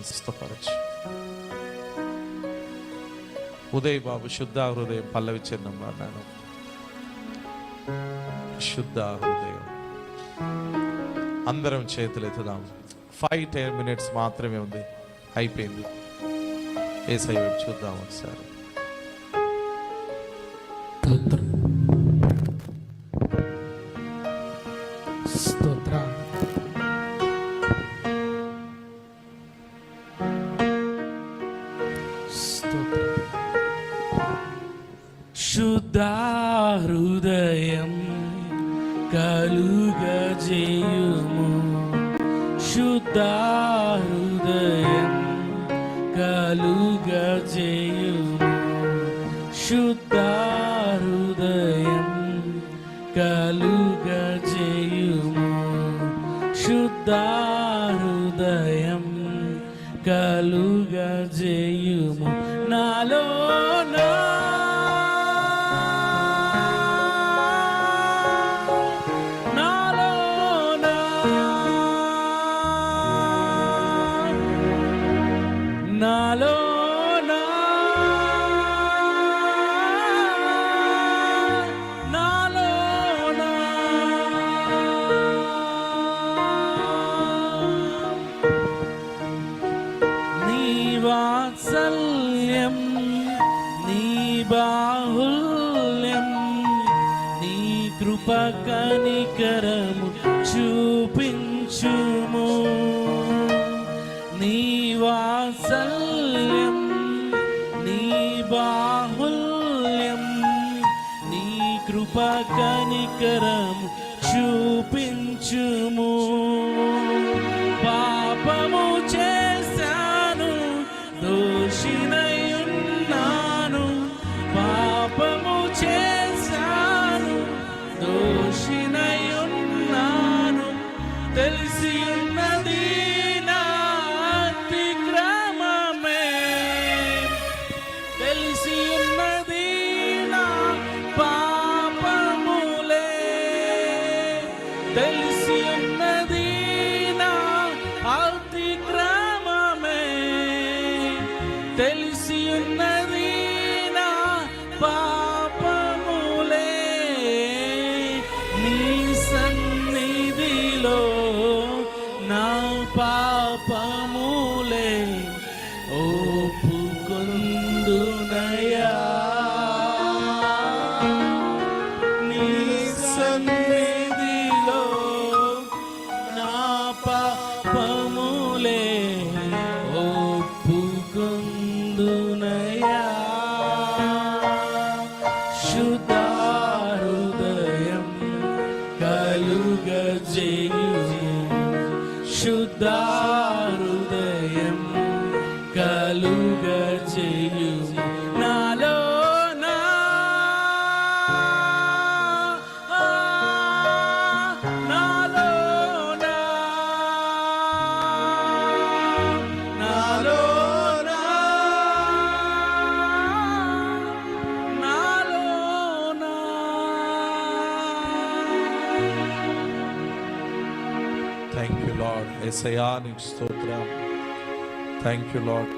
ఆయనను సిద్ధపరచు ఉదయ్ బాబు శుద్ధ హృదయం పల్లవి చిన్నమ్మ అన్నాను శుద్ధ హృదయం. అందరం చేతులు ఎత్తుదాం. ఫైవ్ టెన్ మినిట్స్ మాత్రమే ఉంది. అయిపోయింది. ఏసై చూద్దాం ఒకసారి. శుద్ధ హృదయం కలుగజేయుము. శుద్ధ హృదయం కలుగజేయుము. శుద్ధ హృదయం కలుగజేయుము. శుద్ధ హృదయం కలుగజేయుము. నాలో నా వాత్సల్యం నీ బాహుల్యం నీ కృపకనికరము చూపించుము. నీ వాత్సల్యం నీ బాహుల్యం నీ కృపకనికరము చూపించుము. పాపములే ఓపుకొందునయా నీ సన్నిధిలో నా పాపములే ఒప్పుకొందునయా శుద్ధ హృదయం పరిశుద్ధ థ్యాంక్ యూ లాడ్ ఎసయా నీకు స్తోత్రం థ్యాంక్ యూ లాడ్